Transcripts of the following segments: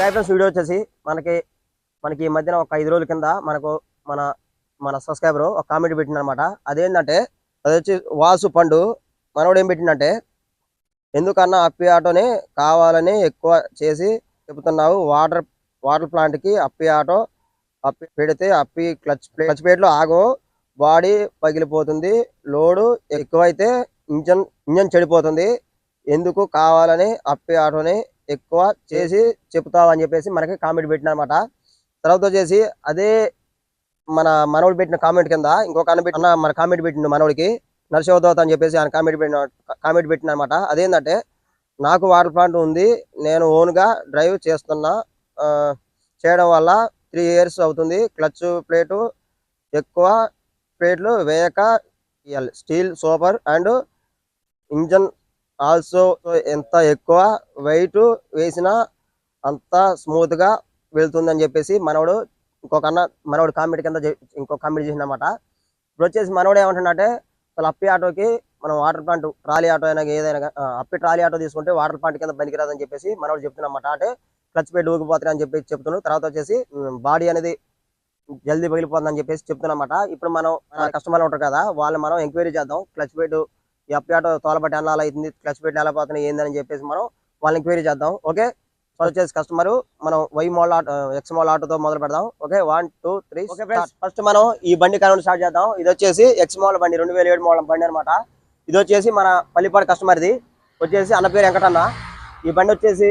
Friends video వచ్చేసి మనకి మనకి ఈ మధ్యన ఒక ఐదు రోజుల కింద మనకు మన మన సబ్స్క్రైబర్ ఒక కామెంట్ పెట్టిందనమాట. అదేంటంటే అది వచ్చి వాసు పండు మనోడు ఏం పెట్టిందంటే ఎందుకన్నా అప్పి ఆటోని కావాలని ఎక్కువ చేసి చెబుతున్నావు వాటర్ వాటర్ ప్లాంట్కి అప్పి ఆటో అప్పి పెడితే అప్పి క్లచ్ క్లచ్ ప్లేట్లో ఆగో బాడీ పగిలిపోతుంది లోడు ఎక్కువైతే ఇంజన్ ఇంజన్ చెడిపోతుంది ఎందుకు కావాలని అప్పి ఆటోని ఎక్కువ చేసి చెప్తావు అని చెప్పేసి మనకి కామెంట్ పెట్టిన అనమాట తర్వాత వచ్చేసి అదే మన మనవుడు పెట్టిన కామెంట్ కింద ఇంకొక అన్న పెట్టిన మన కామెంట్ పెట్టిండు మనవుడికి. నరసింహదోత అని చెప్పేసి ఆయన కామెంట్ పెట్టిన కామెంట్ పెట్టిన అనమాట అదేంటంటే నాకు వాటర్ ప్లాంట్ ఉంది నేను ఓన్గా డ్రైవ్ చేస్తున్నా. చేయడం వల్ల త్రీ ఇయర్స్ అవుతుంది. క్లచ్ ప్లేటు ఎక్కువ ప్లేట్లు వేయక steel super and engine also ఎంత ఎక్కువ వెయిట్ వేసినా అంత స్మూత్గా వెళ్తుందని చెప్పేసి మనవడు ఇంకొక అన్న మనవడు కామెడీ కింద చె- ఇంకో కామెడీ చేసినమాట ఇప్పుడు వచ్చేసి మనవడు ఏమంటున్నాడంటే అసలు అప్పి ఆటోకి మనం వాటర్ ప్లాంట్ ట్రాలీ ఆటో అయినా ఏదైనా అప్పి ట్రాలీ ఆటో తీసుకుంటే వాటర్ ప్లాంట్ కింద పనికిరాదని చెప్పేసి మనోడు చెప్తున్నమాట అంటే క్లచ్ పెట్టి ఊగిపోతాయి అని చెప్పి చెప్తున్నాడు. తర్వాత వచ్చేసి బాడీ అనేది జల్దీ పగిలిపోతుందని చెప్పేసి చెప్తున్నమాట ఇప్పుడు మనం కస్టమర్లు ఉంటారు కదా వాళ్ళు మనం ఎంక్వైరీ చేద్దాం. క్లచ్ పెట్టి ఈ అప్పి ఆటో తోలబట్టి అన్న అలా అవుతుంది క్లచ్ పెట్టి ఎలా పోతున్నాయి ఏందని చెప్పేసి మనం వాళ్ళని ఎంక్వైరీ చేద్దాం. ఓకే? సో వచ్చేసి కస్టమర్ మనం వై మోల్ ఆటో ఎక్స్ మోల్ ఆటోతో మొదలు పెడదాం. Okay? One two three first మనం ఈ బండి కనుక స్టార్ట్ చేద్దాం. ఇది వచ్చేసి ఎక్స్ మోల్ బండి రెండు వేల ఏడు మోడల్ బండి అనమాట ఇది వచ్చేసి మన పల్లిపాడు కస్టమర్ది వచ్చేసి అన్న పేరు వెంకటన్న. ఈ బండి వచ్చేసి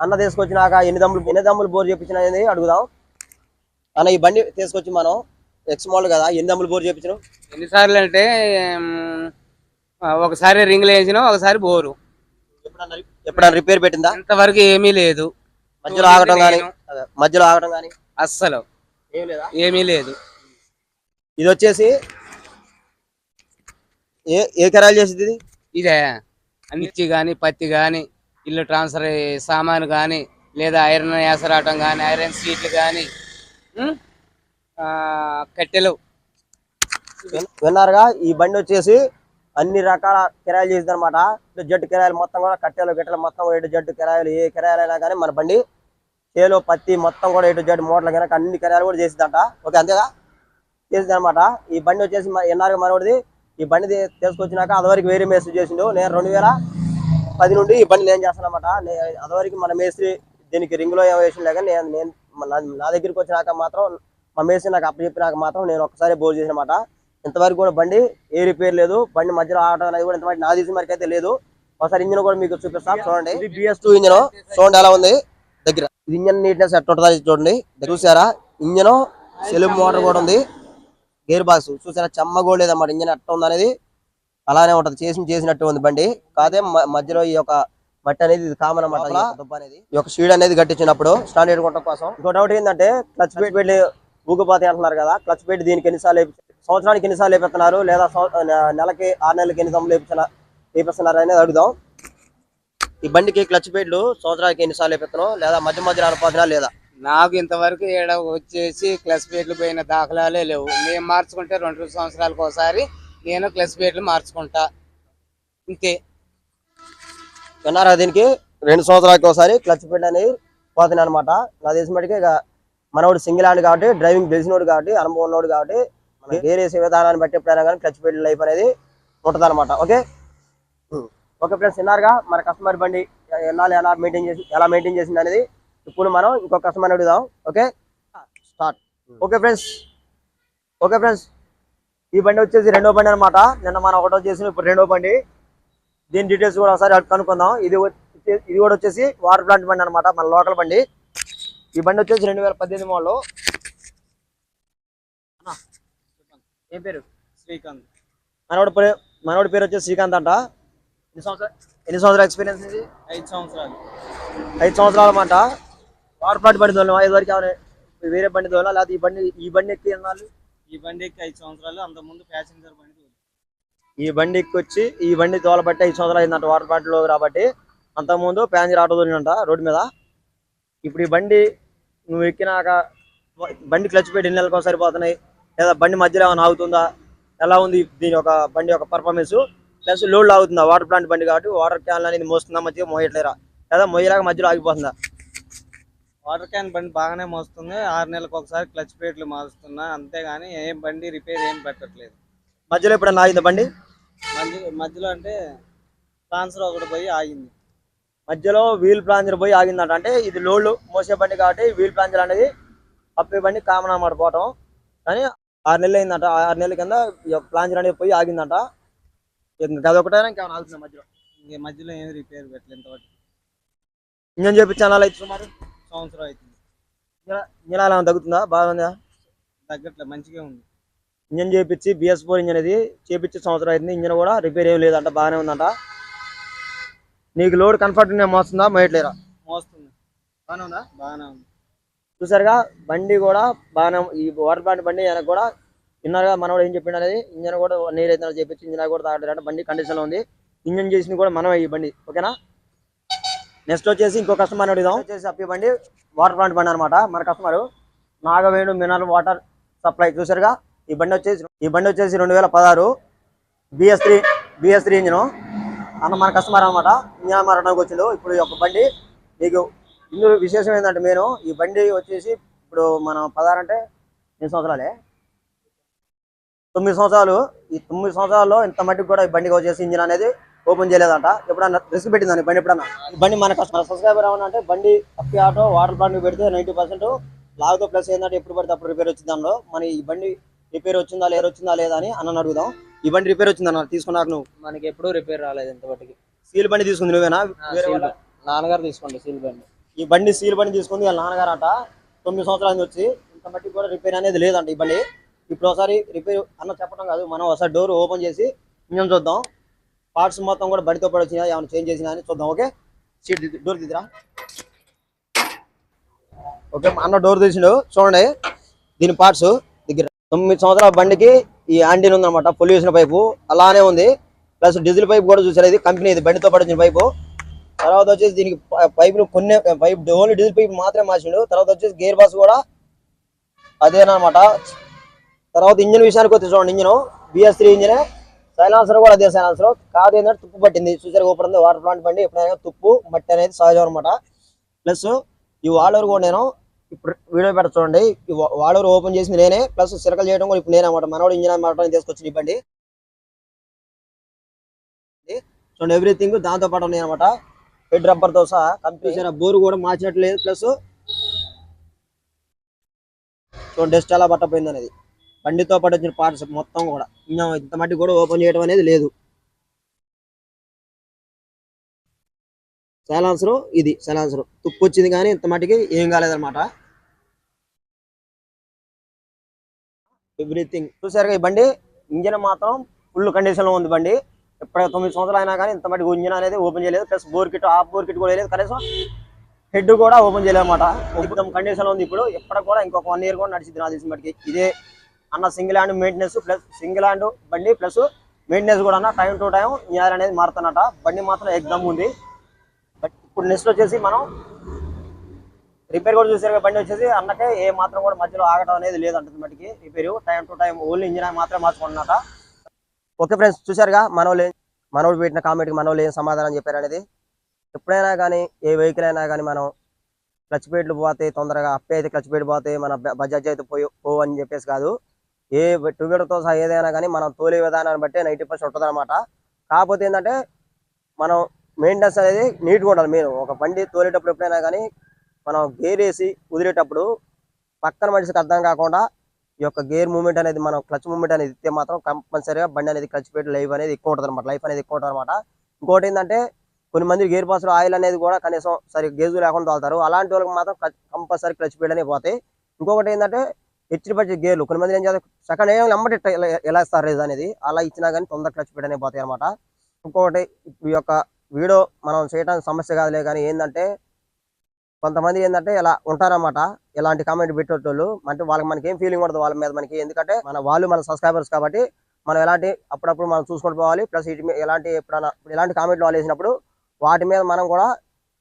అన్న తీసుకొచ్చినాక ఎన్ని దమ్ములు ఎన్ని దమ్ములు బోర్ చేపించిన అనేది అడుగుదాం. అన్న ఈ బండి తీసుకొచ్చి మనం ఎక్స్ మోడల్ కదా ఎన్ని దమ్ములు బోర్ చేపించడం ఎన్నిసార్లు అంటే ఒకసారి రింగులు వేసిన ఒకసారి బోరు. ఎప్పుడన్నా రిపేర్ పెట్టిందా? ఇంతవరకు ఏమీ లేదు. మధ్యలో ఆగటం కానీ మధ్యలో ఆగటం కానీ అస్సలు ఏమీ లేదు? ఇది వచ్చేసి ఏ ఏ చేసింది ఇది? ఇదే మిర్చి కానీ పత్తి కానీ ఇల్లు ట్రాన్స్ఫర్ సామాను కానీ లేదా ఐరన్ వేసరాటం కానీ ఐరన్ సీట్లు కానీ కట్టెలు. విన్- విన్నారుగా? ఈ బండి వచ్చేసి అన్ని రకాల కిరాయిలు చేసింది అనమాట జట్టు కిరాయిలు మొత్తం కూడా కట్టెలు గిట్టెలు మొత్తం ఏడు జట్టు కిరాయిలు ఏ కిరాయిలైనా అయినా కానీ మన బండి చేలో పత్తి మొత్తం కూడా ఎటు జట్టు మూటలు కనుక అన్ని కిరాయిలు కూడా చేసిందంట. ఓకే అంతేగా? చేసింది అనమాట ఈ బండి వచ్చేసి ఎన్ఆర్గా మనోడిది ఈ బండి తీసుకొచ్చినాక అదివరకు వేరే మేస్త్రి చేసిండు. నేను రెండు వేల పది నుండి ఈ బండి నేను చేస్తాను అనమాట అదివరకు మన మేస్త్రి దీనికి రింగ్లో ఏమో వేసిన లేక నేను నేను నా- దగ్గరికి వచ్చినాక మాత్రం మా మేస్త్రి నాకు అప్పచెప్పినాక మాత్రం నేను ఒక్కసారి బోర్ చేసినమాట. ఇంతవరకు కూడా బండి ఏ రిపేర్ లేదు. బండి మధ్యలో ఆడటం అనేది కూడా ఇంతవరకు నా తీసి వరకు అయితే లేదు. ఒకసారి ఇంజిన్ కూడా మీకు చూపిస్తాం. చూడండి. ఇది బిఎస్ టూ ఇంజిన్. చూడండి ఎలా ఉంది. దగ్గర. ఇది ఇంజన్ నీట్నెస్ ఎట్ట ఉంటుందో చూడండి. చూసారా? ఇంజన్ సెలుబ్ మోటార్ కూడా ఉంది. Gear box. చూసారా? చెమ్మగోడు లేదన్నమాట. ఇంజన్ ఎట్ట ఉంది అనేది అలానే ఉంటది. చేసి చేసినట్టు ఉంది బండి. కాదే మధ్యలో ఈ యొక్క మట్టి అనేది ఇది కామన్ అన్నమాట. అనేది. ఈ యొక్క షీడ్ అనేది కట్టించినప్పుడు స్టాండర్డ్ కొట్టడం కోసం. ఇంకో డౌట్ ఏంటంటే క్లచ్ పెట్టి పెట్టి ఊగిపోతాయి అంటున్నారు కదా. క్లచ్ పెట్టి దీనికి ఎన్నిసార్లు సంవత్సరానికి ఎన్నిసార్లు వేపిస్తున్నారు లేదా నెలకి ఆరు నెలలకి ఎన్ని దమ్ములు వేపిస్తున్నారు వేపిస్తున్నారు అనేది అడుగుదాం. ఈ బండికి క్లచ్ పెట్లు సంవత్సరానికి ఎన్నిసార్లు వేపిస్తున్నాం లేదా మధ్య మధ్యలో అనుపాదినా లేదా? నాకు ఇంతవరకు ఈడ వచ్చేసి క్లస్ ప్లేట్లు పోయిన దాఖలాలే లేవు. మేము మార్చుకుంటే రెండు సంవత్సరాలకు ఒకసారి నేను క్లస్ ప్లేట్లు మార్చుకుంటా. ఇంతే. విన్నారా దీనికి? రెండు సంవత్సరాలకి ఒకసారి క్లచ్ పెట్ అనేది పోతున్నాయి అనమాట నా తెలిసిన మటుకే ఇక మనోడు సింగిల్ హ్యాండ్ కాబట్టి డ్రైవింగ్ తెలిసినోడు కాబట్టి అనుభవం ఉన్నోడు కాబట్టి మనం గేర్ వేసే విధానాన్ని బట్టి ఎప్పుడైనా కానీ క్లచ్ పెట్ లైఫ్ అనేది ఉంటుంది అనమాట ఓకే ఓకే ఫ్రెండ్స్ విన్నారుగా? మన కస్టమర్ బండి ఎన్నాళ్ళు ఎలా మెయింటైన్ చేసి ఎలా మెయింటైన్ చేసింది అనేది ఇప్పుడు మనం ఇంకో కస్టమర్ అడుగుదాం okay? Start okay friends okay friends ఈ బండి వచ్చేసి రెండో బండి అనమాట నిన్న మనం ఒకటో చేసిన ఇప్పుడు రెండో బండి. దీని డీటెయిల్స్ కూడా ఒకసారి కనుక్కుందాం. ఇది ఇది కూడా వచ్చేసి వాటర్ ప్లాంట్ బండి అనమాట మన లోకల్ బండి. ఈ బండి వచ్చేసి రెండు వేల పద్దెనిమిది మోడల్ ఏం పేరు? శ్రీకాంత్. మనోడి పేరు మనోడి పేరు వచ్చేసి శ్రీకాంత్ అంట. ఎన్ని సంవత్సరాలు ఎన్ని సంవత్సరాల ఎక్స్పీరియన్స్ ఇది ఐదు సంవత్సరాలు. ఐదు సంవత్సరాల అన్నమాట. వాటర్ ప్లాంట్ బండి తోలినా ఐదు వరకు ఏమైనా వేరే బండి తోలినా? లేకపోతే ఈ బండి ఈ బండి ఎక్కి ఎన్నాళ్ళు ఈ బండికి ఐదు సంవత్సరాలు అంత ముందు ప్యాసింజర్ బండి ఈ బండి ఎక్కి వచ్చి ఈ బండి తోలబట్టి ఐదు సంవత్సరాలు అయిందంట వాటర్ ప్లాంట్లో కాబట్టి. అంతకుముందు ప్యాసింజర్ ఆటో తోలినంట రోడ్డు మీద. ఇప్పుడు ఈ బండి నువ్వు ఎక్కినాక బండి క్లచ్ పెట్టి ఎన్ని నెలలకు సరిపోతున్నాయి లేదా బండి మధ్యలో ఏమైనా ఆగుతుందా? ఎలా ఉంది దీని యొక్క బండి యొక్క పర్ఫార్మెన్స్ ప్లస్ లోడ్ ఆగుతుందా? వాటర్ ప్లాంట్ బండి కాబట్టి వాటర్ క్యాన్ అనేది మోస్తుందా? మధ్య మోయట్లేరా? లేదా మొయ్యలాగా మధ్యలో ఆగిపోతుందా? వాటర్ క్యాన్ బండి బాగానే మోస్తుంది. ఆరు నెలలకు ఒకసారి క్లచ్ ప్లేట్లు మారుస్తున్నా. అంతేగాని ఏం బండి రిపేర్ ఏం పెట్టట్లేదు. మధ్యలో ఎప్పుడన్నా ఆగిందా బండి? మధ్య మధ్యలో అంటే ట్రాన్స్ఫర్ ఒకటి పోయి ఆగింది. మధ్యలో వీల్ ప్లాంజర్ పోయి ఆగిందంట. అంటే ఇది లోడ్లు మోసే బండి కాబట్టి వీల్ ప్లాంజర్ అనేది అప్పే బండి కామన్ అన్నమాట పోవటం. కానీ ఆరు నెలలు అయిందంట ఆరు నెలల కింద ప్లాంజర్ అనేది పోయి ఆగిందంట. ఇంకా అదొకటైనా ఇంకేమైనా ఆగుతుంది మధ్యలో. ఇంక మధ్యలో ఏం రిపేర్ పెట్టలేదు ఇంతవరకు. ఇంజన్ చేపించాను అలా అయితే సుమారు? సంవత్సరం అవుతుంది. ఇంజన్ అలా తగ్గుతుందా? బాగుందా తగ్గట్లే మంచిగా ఉంది. ఇంజన్ చేపించి బిఎస్ ఫోర్ ఇంజన్ ఇది చేపించి సంవత్సరం అయింది ఇంజన్ కూడా రిపేర్ ఏం లేదంట బాగానే ఉందంట. నీకు లోడ్ కంఫర్ట్ మోస్తుందా? మోయట్లేరా మోస్తుంది. బాగానే ఉందా? బాగానే ఉంది. చూసారుగా బండి కూడా బాగానే ఈ వాటర్ ప్లాంట్ బండి వెనక కూడా విన్నారుగా మనవాడు ఏం చెప్పిండు అనేది ఇంజన్ కూడా నీరు అయితే చెప్పించి ఇంజన్ కూడా తాగలేదంట బండి కండిషన్లో ఉంది. ఇంజన్ చేసింది కూడా మనమే ఈ బండి ఓకేనా? నెక్స్ట్ వచ్చేసి ఇంకో కస్టమర్ అడుగుదాం. వచ్చేసి అప్పి బండి వాటర్ ప్లాంట్ బండి అనమాట మన customer Nagavenu mineral water supply చూసారుగా? ఈ బండి వచ్చేసి ఈ బండి వచ్చేసి రెండు వేల పదహారు BS three BS three engine అన్న మన కస్టమర్ అనమాట ఇంజన్ మారడానికి వచ్చిండు. ఇప్పుడు ఈ యొక్క బండి మీకు ఇందులో విశేషం ఏంటంటే నేను ఈ బండి వచ్చేసి ఇప్పుడు మనం పదహారు అంటే ఎన్ని సంవత్సరాలే? తొమ్మిది సంవత్సరాలు. ఈ తొమ్మిది సంవత్సరాల్లో ఇంత మట్టికి కూడా ఈ బండికి వచ్చేసి ఇంజిన్ అనేది ఓపెన్ చేయలేదంట. ఎప్పుడన్నా రిస్క్ పెట్టిందని బండి ఎప్పుడన్నా? బండి మన కస్టమర్ సబ్స్క్రైబర్ ఏమన్నా అంటే బండి అప్పి ఆటో వాటర్ ప్లాంట్ పెడితే నైంటీ పర్సెంట్ లాగుతో ప్లస్ ఏంటంటే ఎప్పుడు పడితే అప్పుడు రిపేర్ వచ్చింది దానిలో మన ఈ బండి రిపేర్ వచ్చిందా లేదా వచ్చిందా లేదా అని అన్న అడుగుదాం. ఈ బండి రిపేర్ వచ్చిందన్న తీసుకున్నాక నువ్వు. మనకి ఎప్పుడూ రిపేర్ రాలేదు ఇంతవరకు సీల్ బండి తీసుకుంది నువ్వేనా? నాన్నగారు తీసుకోండి సీల్ బండి. ఈ బండి సీల్ బండి తీసుకుంది వాళ్ళ నాన్నగారు తొమ్మిది సంవత్సరాల నుంచి వచ్చి. ఇంత మట్టి కూడా రిపేర్ అనేది లేదంట ఈ బండి. ఇప్పుడు ఒకసారి రిపేర్ అన్న చెప్పడం కాదు మనం ఒకసారి డోర్ ఓపెన్ చేసి ఇంజన్ చూద్దాం. పార్ట్స్ మొత్తం కూడా బడితో పడి వచ్చినా ఏమైనా చేంజ్ చేసినా అని చూద్దాం ఓకే? సీట్ డోర్ తీద్దిరా ఓకే అన్న డోర్ తీసిండు. చూడండి దీని పార్ట్స్ దగ్గర. తొమ్మిది సంవత్సరాల బండికి ఈ యాంటీన్ ఉందన్నమాట పొల్యూషన్ పైపు. అలానే ఉంది. ప్లస్ డీజిల్ పైప్ కూడా చూసారు ఇది? కంపెనీ ఇది బండితో పాటు వచ్చిన పైపు. తర్వాత వచ్చేసి దీనికి పైపులు కొన్ని పైప్ ఓన్లీ డీజిల్ పైప్ మాత్రమే మార్చిండు. తర్వాత వచ్చేసి గేర్ బాస్ కూడా అదేనమాట. తర్వాత ఇంజిన్ విషయానికి వచ్చి చూడండి engine. BS three engine. Silencer కూడా అదే సైలాన్సర్ కాదు ఏంటంటే తుప్పు పట్టింది. చూసారు ఊపర్ వాటర్ ప్లాంట్ బండి ఎప్పుడైనా తుప్పు మట్టి అనేది సహజం అనమాట ప్లస్ ఈ వాడర్ కూడా నేను ఇప్పుడు వీడియో పెట్ట చూడండి. ఈ వాడర్ ఓపెన్ చేసింది నేనే. ప్లస్ సిరకలు చేయడం కూడా ఇప్పుడు నేనే అనమాట మనోడు ఇంజిన్ అనమాట తీసుకొచ్చింది ఇవ్వండి చూడండి ఎవ్రీథింగ్ దాంతో పాటు ఉన్నాయి అనమాట హెడ్ రబ్బర్తో సహా కంపెనీ బోర్ కూడా మార్చినట్టు లేదు ప్లస్ చూడండి డస్ట్ ఎలా పట్టపోయింది అనేది. బండితో పాటు వచ్చిన పార్ట్స్ మొత్తం కూడా. ఇంకా ఇంత మట్టి కూడా ఓపెన్ చేయడం అనేది లేదు. సైలాన్సర్ ఇది సైలాన్సర్ తుప్పు వచ్చింది కానీ ఇంత మట్టికి ఏం కాలేదన్నమాట. ఎవ్రీథింగ్ చూసారుగా ఈ బండి? ఇంజన్ మాత్రం ఫుల్ కండిషన్లో ఉంది బండి. ఇప్పుడు తొమ్మిది సంవత్సరాలు అయినా కానీ ఇంత మట్టి ఇంజన్ అనేది ఓపెన్ చేయలేదు. Plus bore kit of bore kit కూడా లేదు కనీసం హెడ్ కూడా ఓపెన్ చేయలేదు మొత్తం కండిషన్ ఉంది ఇప్పుడు. ఎక్కడ కూడా ఇంకొక వన్ ఇయర్ కూడా నడిచింది నా తెలిసిన మటుకి. ఇదే అన్న single hand maintenance plus single hand బండి ప్లస్ మెయింటెనెన్స్ కూడా అన్న టైం టు టైం ఇంజనీర్ అనేది మారుతున్నట బండి మాత్రం ఎగ్జామ్ ఉంది. బట్ ఇప్పుడు నెక్స్ట్ వచ్చేసి మనం రిపేర్ కూడా చూసారు బండి వచ్చేసి అన్నకే ఏ మాత్రం కూడా మధ్యలో ఆగటం అనేది లేదంటుంది మటుకి. Repair time to time only engine మాత్రమే మార్చుకున్నట ఓకే ఫ్రెండ్స్ చూసారుగా మనోళ్ళు మనోడు పెట్టిన కామెంట్కి మనోళ్ళు ఏం సమాధానం చెప్పారు అనేది? ఎప్పుడైనా కానీ ఏ వెహికల్ అయినా కానీ మనం క్లచ్ పేట్లు పోతే తొందరగా అప్పే అయితే క్లచ్ ప్లేట్ పోతే మన బ- బజాజ్ అయితే పోయి పోవు అని చెప్పేసి కాదు. ఏ టూ వీలర్తో సహా ఏదైనా కానీ మనం తోలే విధానాన్ని బట్టి నైంటీ పర్సెంట్ ఉంటుంది అనమాట కాకపోతే ఏంటంటే మనం మెయింటెనెన్స్ అనేది నీట్గా ఉండాలి మెయిన్ ఒక బండి తోలేటప్పుడు ఎప్పుడైనా కానీ మనం గేర్ వేసి కుదిరేటప్పుడు పక్కన మనిషికి అర్థం కాకుండా ఈ యొక్క గేర్ మూమెంట్ అనేది మనం క్లచ్ మూమెంట్ అనేది ఇస్తే మాత్రం కంపల్సరీగా బండి అనేది క్లచ్ పెట్టి లైఫ్ అనేది ఎక్కువ ఉంటుంది అనమాట లైఫ్ అనేది ఎక్కువ ఉంటుంది అనమాట ఇంకోటి ఏంటంటే కొన్ని మంది గేర్ బాక్స్ ఆయిల్ అనేది కూడా కనీసం సరి గేజు లేకుండా తోలుతారు అలాంటి వాళ్ళకి మాత్రం కంపల్సరీ క్లచ్ పెట్టి పోతాయి. ఇంకొకటి ఏంటంటే హెచ్చి పచ్చి గేర్లు. కొన్ని మంది ఏం చేస్తారు? సెకండ్ ఏం ఎమ్మటి ఎలా- ఇస్తారు రేజ్ అనేది? అలా ఇచ్చినా కానీ తొందర క్లచ్ పెట్టనే పోతాయి అనమాట ఇంకొకటి ఈ యొక్క వీడియో మనం చేయడానికి సమస్య కాదులే కానీ ఏంటంటే కొంతమంది ఏంటంటే ఇలా ఉంటారన్నమాట. ఇలాంటి కామెంట్ పెట్టేటోళ్ళు. అంటే వాళ్ళకి మనకి ఏం ఫీలింగ్ ఉండదు వాళ్ళ మీద మనకి. ఎందుకంటే మన వాళ్ళు మన సబ్స్క్రైబర్స్ కాబట్టి మనం ఎలాంటి అప్పుడప్పుడు మనం చూసుకుంటూ పోవాలి. ప్లస్ ఇటు ఎలాంటి ఎప్పుడైనా ఎలాంటి కామెంట్లు వాళ్ళు వేసినప్పుడు వాటి మీద మనం కూడా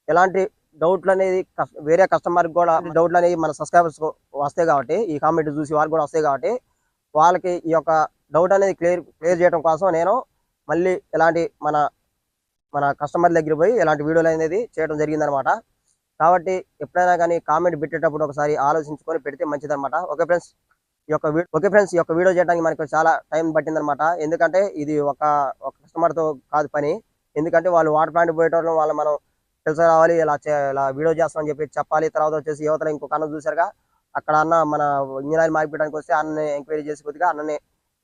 ఎలాంటి డౌట్లు అనేది వేరే కస్టమర్కి కూడా డౌట్లు అనేవి మన సబ్స్క్రైబర్స్ వస్తాయి కాబట్టి ఈ కామెంట్ చూసి వాళ్ళు కూడా వస్తాయి కాబట్టి వాళ్ళకి ఈ యొక్క డౌట్ అనేది క్లియర్ క్లియర్ చేయడం కోసం నేను మళ్ళీ ఎలాంటి మన మన కస్టమర్ దగ్గర పోయి ఇలాంటి వీడియోలు అనేది చేయడం జరిగిందనమాట కాబట్టి ఎప్పుడైనా కానీ కామెంట్ పెట్టేటప్పుడు ఒకసారి ఆలోచించుకొని పెడితే మంచిదన్నమాట. ఓకే ఫ్రెండ్స్ ఈ యొక్క ఓకే ఫ్రెండ్స్ ఈ యొక్క వీడియో చేయడానికి మనకు చాలా టైం పట్టిందనమాట ఎందుకంటే ఇది ఒక ఒక కస్టమర్తో కాదు పని. ఎందుకంటే వాళ్ళు వాటర్ ప్లాంట్ పోయేటోళ్ళు వాళ్ళు మనం తెలుసు రావాలి ఇలా చే- ఇలా వీడియో చేస్తామని చెప్పి చెప్పాలి. తర్వాత వచ్చేసి యువతలో ఇంకొక అన్న చూసారుగా అక్కడ అన్న మన ఇంజనీర్ మార్పియడానికి వస్తే అన్నని ఎంక్వైరీ చేసి కొద్దిగా అన్నని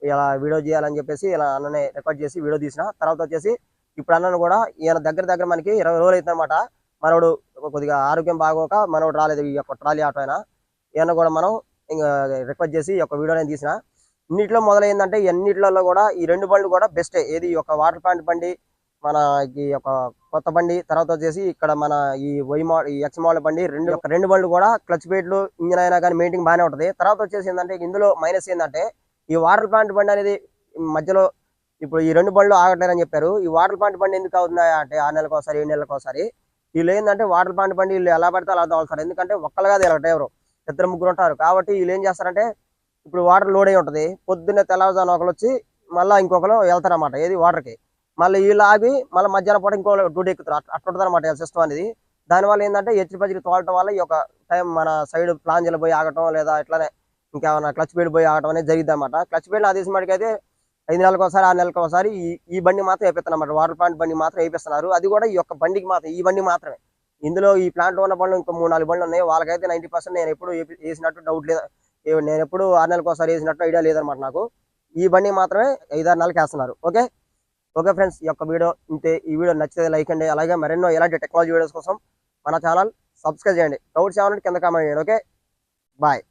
ఇలా వీడియో చేయాలని చెప్పేసి ఇలా అన్ననే రికార్డ్ చేసి వీడియో తీసిన. తర్వాత వచ్చేసి ఇప్పుడు అన్నను కూడా ఈయన దగ్గర దగ్గర మనకి ఇరవై రోజులు అవుతుంది మనోడు కొద్దిగా ఆరోగ్యం బాగోక మనోడు రాలేదు ఈ యొక్క ట్రాలీ ఆటో అయినా. ఈయన కూడా మనం ఇంకా రిక్వెస్ట్ చేసి ఈ యొక్క వీడియో నేను తీసిన. ఇన్నిట్లో మొదలైందంటే ఎన్నిట్లలో కూడా ఈ రెండు బండ్లు కూడా బెస్టే ఏది ఈ యొక్క వాటర్ ప్లాంట్ బండి మన ఈ యొక్క కొత్త బండి తర్వాత వచ్చేసి ఇక్కడ మన ఈ వై మో ఈ ఎక్స్ మోడల్ బండి రెండు యొక్క రెండు బండ్లు కూడా క్లచ్ ప్లేట్లు ఇంజన్ అయినా కానీ మెయింటింగ్ బాగానే ఉంటుంది. తర్వాత వచ్చేసి ఏంటంటే ఇందులో మైనస్ ఏంటంటే ఈ వాటర్ ప్లాంట్ బండి అనేది మధ్యలో ఇప్పుడు ఈ రెండు బండ్లు ఆగట్లేదని చెప్పారు. ఈ వాటర్ ప్లాంట్ బండి ఎందుకు అవుతున్నాయి అంటే ఆరు నెలలకు ఒకసారి ఏడు నెలలకు ఒకసారి వీళ్ళు ఏంటంటే వాటర్ ప్లాంట్ బండి వీళ్ళు ఎలా పడితే అలా తోలుతారు. ఎందుకంటే ఒక్కలుగా ఇలా డ్రైవరు. ఇద్దరు ముగ్గురు ఉంటారు. కాబట్టి వీళ్ళు ఏం చేస్తారంటే ఇప్పుడు వాటర్ లోడ్ అయి ఉంటుంది. పొద్దున్నే తెల్లవారుజాను ఒకరు వచ్చి మళ్ళీ ఇంకొకరు వెళ్తారనమాట ఏది? వాటర్కి. మళ్ళీ వీళ్ళు ఆగి మళ్ళీ మధ్యాహ్నం పూట ఇంకో డ్యూటీ ఎక్కుతారు. అట్లా ఉంటుంది అనమాట సిస్టమ్ అనేది. దానివల్ల ఏంటంటే హెచ్చి పచ్చికి తోలటం వల్ల ఈ యొక్క టైం మన సైడ్ ప్లాంజీలు పోయి ఆగటం లేదా ఇట్లానే ఇంకేమైనా క్లచ్ బీడ్ పోయి ఆగటం అనేది జరిగింది అనమాట క్లచ్ బీడ్ నా తీసిన అయితే ఐదు నెలలకు ఒకసారి ఆరు నెలలకు ఒకసారి ఈ ఈ బండి మాత్రం వేపిస్తున్నారు వాటర్ ప్లాంట్ బండి మాత్రం వేపిస్తున్నారు. అది కూడా ఈ యొక్క బండికి మాత్రం ఈ బండి మాత్రమే. ఇందులో ఈ ప్లాంట్ ఉన్న బండ్లు ఇంకో మూడు నాలుగు బండ్లు ఉన్నాయి. వాళ్ళకైతే నైంటీ పర్సెంట్ నేను ఎప్పుడు వేపి- వేసినట్టు డౌట్ లేదు. నేను ఎప్పుడు ఆరు నెలలకు ఒకసారి వేసినట్టు ఐడియా లేదనమాట నాకు. ఈ బండి మాత్రమే ఐదారు నెలలకు వేస్తున్నారు. ఓకే? ఓకే ఫ్రెండ్స్ ఈ యొక్క వీడియో ఇంతే. ఈ వీడియో నచ్చితే లైక్ అండి. అలాగే మరెన్నో ఇలాంటి టెక్నాలజీ వీడియోస్ కోసం మన ఛానల్ సబ్స్క్రైబ్ చేయండి. డౌట్స్ ఏమన్నా కింద కామెంట్ చేయండి. ఓకే? బాయ్.